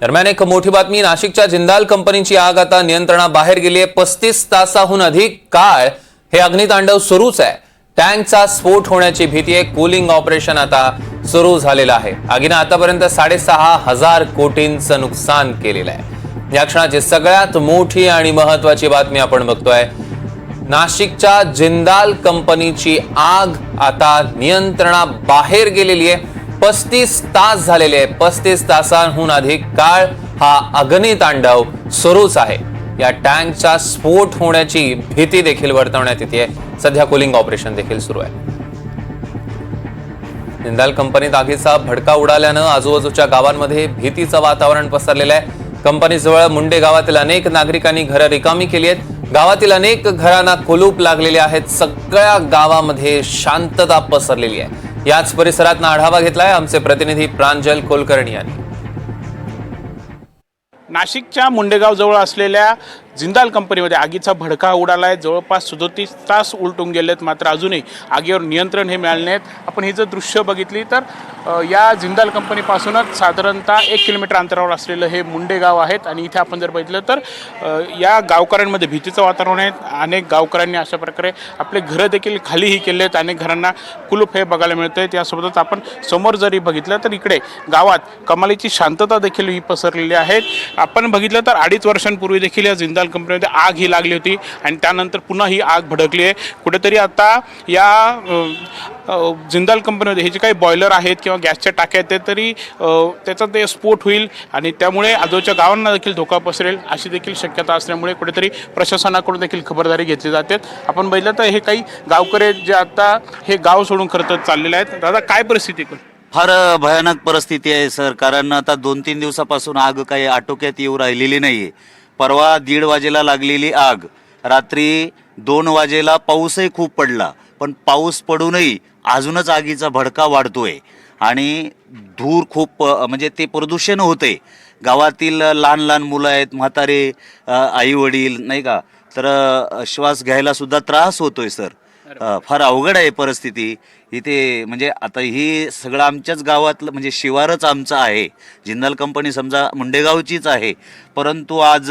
दरम्यान एक मोठी बातमी नाशिकच्या जिंदाल कंपनीची आग आता नियंत्रणाबाहेर गेली आहे. पस्तीस तासाहून अधिक काळ हे अग्नितांडव सुरूच आहे. टँकचा स्फोट होण्याची भीती आहे. कूलिंग ऑपरेशन आता सुरू झालेलं आहे. आगीनं आतापर्यंत साडेसहा हजार कोटींचं नुकसान केलेलं आहे. या क्षणाची सगळ्यात मोठी आणि महत्वाची बातमी आपण बघतोय. नाशिकच्या जिंदाल कंपनीची आग आता नियंत्रणाबाहेर गेलेली आहे. पस्तीस तास झालेले आहे पस्तीस तासांहून अधिक काळ हा अग्नितांडव सुरूच आहे. या टँकचा स्फोट होण्याची भीती देखील वर्तवण्यात येते. सध्या कुलिंग ऑपरेशन देखील सुरू आहे. जिंदाल कंपनीत आगीचा भडका उडाल्यानं आजूबाजूच्या गावांमध्ये भीतीचं वातावरण पसरलेलं आहे. कंपनीजवळ मुंडे गावातील अनेक नागरिकांनी घरं रिकामी केली आहेत. गावातील अनेक घरांना कुलूप लागलेले आहेत. सगळ्या गावामध्ये शांतता पसरलेली आहे. याच परिसरात आढावा घेतलाय आमचे प्रतिनिधी प्रांजल कुलकर्णी यांनी. नाशिकच्या मुंडेगाव जवळ असलेल्या जिंदाल कंपनीमध्ये आगीचा भडका उडाला आहे जवळपास सदोतीस तास उलटून गेलेत मात्र अजूनही आगीवर नियंत्रण हे मिळाले नाहीत. आपण ही जर दृश्य बघितली तर या जिंदाल कंपनीपासूनच साधारणतः एक किलोमीटर अंतरावर असलेलं हे मुंडे गाव आहेत. आणि इथे आपण जर बघितलं तर या गावकऱ्यांमध्ये भीतीचं वातावरण आहे. अनेक गावकऱ्यांनी अशा प्रकारे आपले घरं देखील खालीही केले आहेत अनेक घरांना कुलूप हे बघायला मिळतं आहे त्यासोबतच आपण समोर जरी बघितलं तर इकडे गावात कमालीची शांतता देखील ही पसरलेली आहे. आपण बघितलं तर अडीच वर्षांपूर्वी देखील या जिंदाल कंपनीमध्ये आग ही लागली होती आणि त्यानंतर पुन्हा ही आग भडकली आहे. कुठेतरी आता या जिंदाल कंपनीमध्ये हे जे काही बॉयलर आहेत किंवा गॅसच्या टाक्या आहेत ते तरी त्याचा ते स्फोट होईल आणि त्यामुळे आजूबाजूच्या गावांना देखील धोका पसरेल अशी देखील शक्यता असल्यामुळे कुठेतरी प्रशासनाकडून देखील खबरदारी घेतली जाते. आपण बघितलं तर हे काही गावकरी जे आता हे गाव सोडून खरं तर चाललेले आहेत. दादा काय परिस्थिती फार भयानक परिस्थिती आहे सर. कारण आता दोन तीन दिवसापासून आग काही आटोक्यात येऊ राहिलेली नाही आहे परवा दीड वाजेला लागलेली आग. रात्री दोन वाजेला पाऊसही खूप पडला. पण पाऊस पडूनही अजूनच आगीचा भडका वाढतोय. आणि धूर खूप म्हणजे ते प्रदूषण होते. गावातील लहान लहान मुलं आहेत म्हातारे आई वडील नाही का? तर श्वास घ्यायला सुद्धा त्रास होतोय सर. फार अवघड आहे परिस्थिती. इथे म्हणजे आता ही सगळं आमच्याच गावातलं म्हणजे शिवारच आमचं आहे. जिंदाल कंपनी समजा मुंडेगावचीच आहे. परंतु आज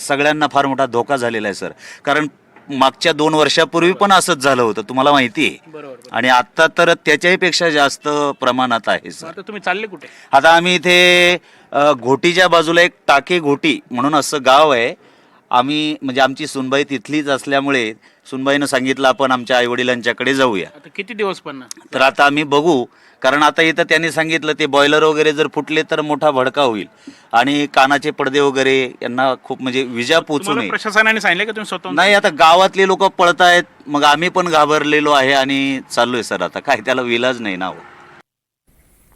सगळ्यांना फार मोठा धोका झालेला आहे सर. कारण मागच्या दोन वर्षापूर्वी पण असंच झालं होतं तुम्हाला माहिती आहे. बरोबर आणि आत्ता तर त्याच्याही पेक्षा जास्त प्रमाणात आहे सर. आता तुम्ही चालले कुठे? आता आम्ही इथे घोटीच्या बाजूला एक टाके घोटी म्हणून असं गाव आहे. आम्ही म्हणजे आमची सुनबाई तिथलीच असल्यामुळे सुनबाईनं सांगितलं आपण आमच्या आईवडिलांच्याकडे जाऊया. आता किती दिवस पण तर आता आम्ही बघू कारण आता इथं त्यांनी सांगितलं ते बॉयलर वगैरे जर फुटले तर मोठा भडका होईल. आणि कानाचे पडदे वगैरे यांना खूप म्हणजे विजा पोचू तुम्हाला नये. प्रशासनाने सांगितलं का तुम्ही स्वतः नाही आता गावातले लोक पळतायत मग आम्ही पण घाबरलेलो आहे आणि चाललोय सर. आता काय त्याला विलाज नाही ना हो.